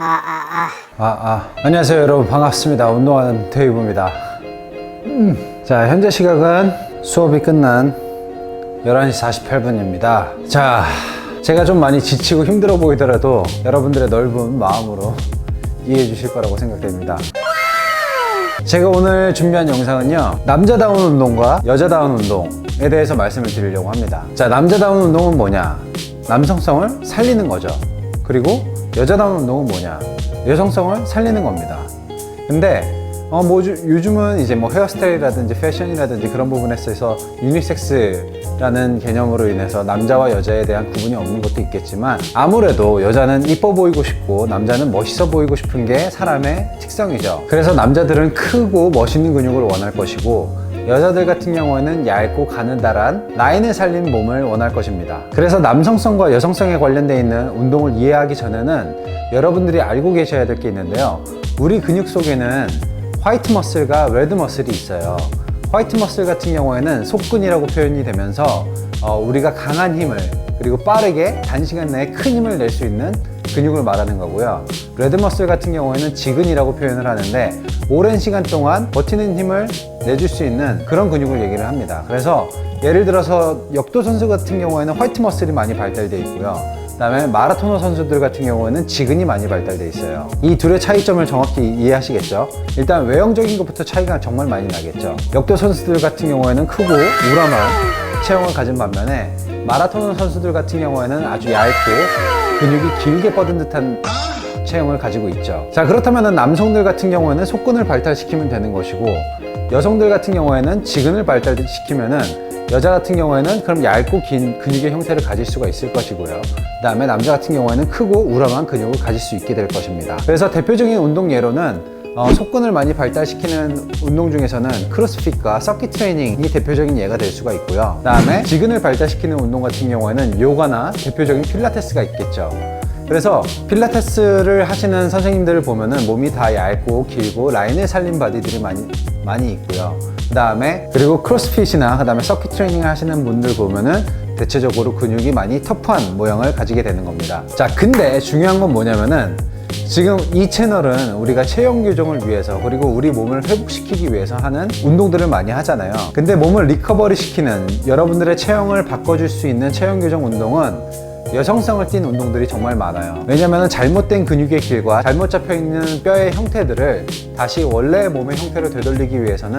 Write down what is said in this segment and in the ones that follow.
아, 아. 안녕하세요, 여러분. 반갑습니다. 운동하는 태희부입니다. 음. 자, 현재 시각은 수업이 끝난 11시 48분입니다. 자, 제가 좀 많이 지치고 힘들어 보이더라도 여러분들의 넓은 마음으로 이해해 주실 거라고 생각됩니다. 제가 오늘 준비한 영상은요 남자다운 운동과 여자다운 운동에 대해서 말씀을 드리려고 합니다 자 남자다운 운동은 뭐냐 남성성을 살리는 거죠 그리고 여자다운 운동은 뭐냐 여성성을 살리는 겁니다 근데 어, 뭐, 주- 요즘은 이제 뭐 헤어스타일이라든지 패션이라든지 그런 부분에 있어서 유니섹스라는 개념으로 인해서 남자와 여자에 대한 구분이 없는 것도 있겠지만 아무래도 여자는 이뻐 보이고 싶고 남자는 멋있어 보이고 싶은 게 사람의 특성이죠. 그래서 남자들은 크고 멋있는 근육을 원할 것이고 여자들 같은 경우에는 얇고 가느다란 라인을 살린 몸을 원할 것입니다. 그래서 남성성과 여성성에 관련되어 있는 운동을 이해하기 전에는 여러분들이 알고 계셔야 될 게 있는데요. 우리 근육 속에는 화이트 머슬과 레드 머슬이 있어요. 화이트 머슬 같은 경우에는 속근이라고 표현이 되면서 어, 우리가 강한 힘을 그리고 빠르게 단시간 내에 큰 힘을 낼 수 있는 근육을 말하는 거고요. 레드 머슬 같은 경우에는 지근이라고 표현을 하는데 오랜 시간 동안 버티는 힘을 내줄 수 있는 그런 근육을 얘기를 합니다. 그래서 예를 들어서 역도 선수 같은 경우에는 화이트 머슬이 많이 발달되어 있고요. 그다음에 마라토너 선수들 같은 경우에는 지근이 많이 발달돼 있어요. 이 둘의 차이점을 정확히 이해하시겠죠? 일단 외형적인 것부터 차이가 정말 많이 나겠죠. 역도 선수들 같은 경우에는 크고 우람한 체형을 가진 반면에 마라토너 선수들 같은 경우에는 아주 얇고 근육이 길게 뻗은 듯한 체형을 가지고 있죠. 자, 그렇다면 남성들 같은 경우에는 속근을 발달시키면 되는 것이고 여성들 같은 경우에는 지근을 발달시키면은 여자 같은 경우에는 그럼 얇고 긴 근육의 형태를 가질 수가 있을 것이고요. 그 다음에 남자 같은 경우에는 크고 우람한 근육을 가질 수 있게 될 것입니다. 그래서 대표적인 운동 예로는 어, 속근을 많이 발달시키는 운동 중에서는 크로스핏과 서킷 트레이닝이 대표적인 예가 될 수가 있고요. 그 다음에 지근을 발달시키는 운동 같은 경우에는 요가나 대표적인 필라테스가 있겠죠. 그래서 필라테스를 하시는 선생님들을 보면은 몸이 다 얇고 길고 라인을 살린 바디들이 많이 많이 있고요. 그 다음에 그리고 크로스핏이나 그 다음에 서킷 트레이닝을 하시는 분들 보면은 대체적으로 근육이 많이 터프한 모양을 가지게 되는 겁니다. 자, 근데 중요한 건 뭐냐면은 지금 이 채널은 우리가 체형 교정을 위해서 그리고 우리 몸을 회복시키기 위해서 하는 운동들을 많이 하잖아요. 근데 몸을 리커버리 시키는 여러분들의 체형을 바꿔줄 수 있는 체형 교정 운동은 여성성을 띤 운동들이 정말 많아요. 왜냐면 잘못된 근육의 길과 잘못 잡혀 있는 뼈의 형태들을 다시 원래 몸의 형태로 되돌리기 위해서는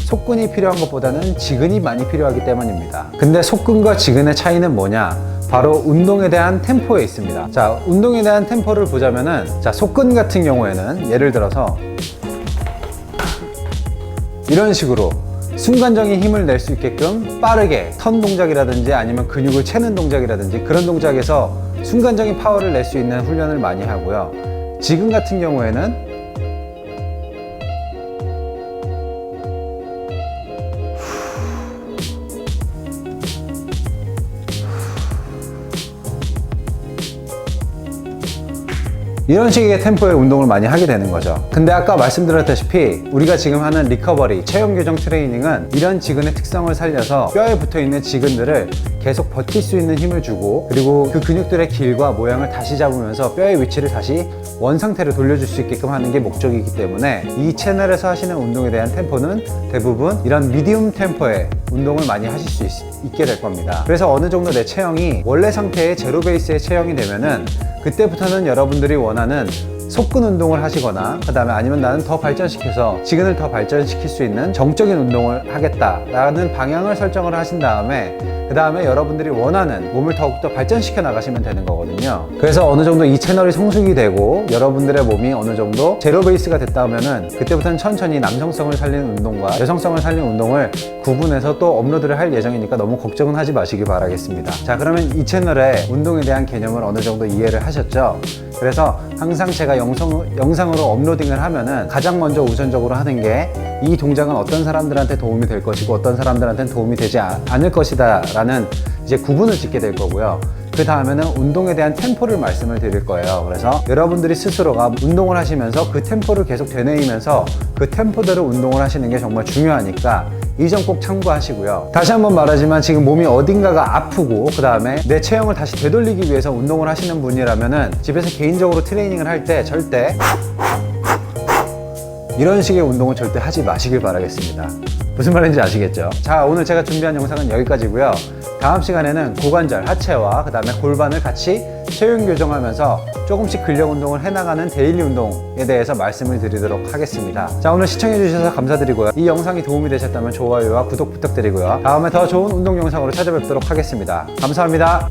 속근이 필요한 것보다는 지근이 많이 필요하기 때문입니다. 근데 속근과 지근의 차이는 뭐냐? 바로 운동에 대한 템포에 있습니다. 자, 운동에 대한 템포를 보자면은 자, 속근 같은 경우에는 예를 들어서 이런 식으로 순간적인 힘을 낼 수 있게끔 빠르게 턴 동작이라든지 아니면 근육을 채는 동작이라든지 그런 동작에서 순간적인 파워를 낼 수 있는 훈련을 많이 하고요. 지금 같은 경우에는 이런 식의 템포의 운동을 많이 하게 되는 거죠. 근데 아까 말씀드렸다시피 우리가 지금 하는 리커버리, 체형 교정 트레이닝은 이런 지근의 특성을 살려서 뼈에 붙어 있는 지근들을 계속 버틸 수 있는 힘을 주고 그리고 그 근육들의 길과 모양을 다시 잡으면서 뼈의 위치를 다시 원 상태로 돌려줄 수 있게끔 하는 게 목적이기 때문에 이 채널에서 하시는 운동에 대한 템포는 대부분 이런 미디움 템포의 운동을 많이 하실 수 있, 게될 겁니다. 그래서 어느 정도 내 체형이 원래 상태의 제로 베이스의 체형이 되면은 그때부터는 여러분들이 원하는 속근 운동을 하시거나 그 다음에 아니면 나는 더 발전시켜서 지근을 더 발전시킬 수 있는 정적인 운동을 하겠다라는 방향을 설정을 하신 다음에 그 다음에 여러분들이 원하는 몸을 더욱더 발전시켜 나가시면 되는 거거든요. 그래서 어느 정도 이 채널이 성숙이 되고 여러분들의 몸이 어느 정도 제로 베이스가 됐다 하면은 그때부터는 천천히 남성성을 살리는 운동과 여성성을 살리는 운동을 구분해서 또 업로드를 할 예정이니까 너무 걱정은 하지 마시기 바라겠습니다. 자, 그러면 이 채널의 운동에 대한 개념을 어느 정도 이해를 하셨죠? 그래서 항상 제가 영상, 영상으로 업로딩을 하면은 가장 먼저 우선적으로 하는 게 이 동작은 어떤 사람들한테 도움이 될 것이고 어떤 사람들한테는 도움이 되지 아- 않을 것이다 라는 이제 구분을 짓게 될 거고요. 그그 다음에는 운동에 대한 템포를 말씀을 드릴 거예요. 그래서 여러분들이 스스로가 운동을 하시면서 그 템포를 계속 되뇌이면서 그 템포대로 운동을 하시는 게 정말 중요하니까 이 점 꼭 참고하시고요. 다시 한번 말하지만 지금 몸이 어딘가가 아프고 그 다음에 내 체형을 다시 되돌리기 위해서 운동을 하시는 분이라면은 집에서 개인적으로 트레이닝을 할 때 절대 이런 식의 운동은 절대 하지 마시길 바라겠습니다. 무슨 말인지 아시겠죠? 자, 오늘 제가 준비한 영상은 여기까지고요. 다음 시간에는 고관절, 하체와 그 다음에 골반을 같이 체형 교정하면서 조금씩 근력 운동을 해나가는 데일리 운동에 대해서 말씀을 드리도록 하겠습니다. 자, 오늘 시청해주셔서 감사드리고요. 이 영상이 도움이 되셨다면 좋아요와 구독 부탁드리고요. 다음에 더 좋은 운동 영상으로 찾아뵙도록 하겠습니다. 감사합니다.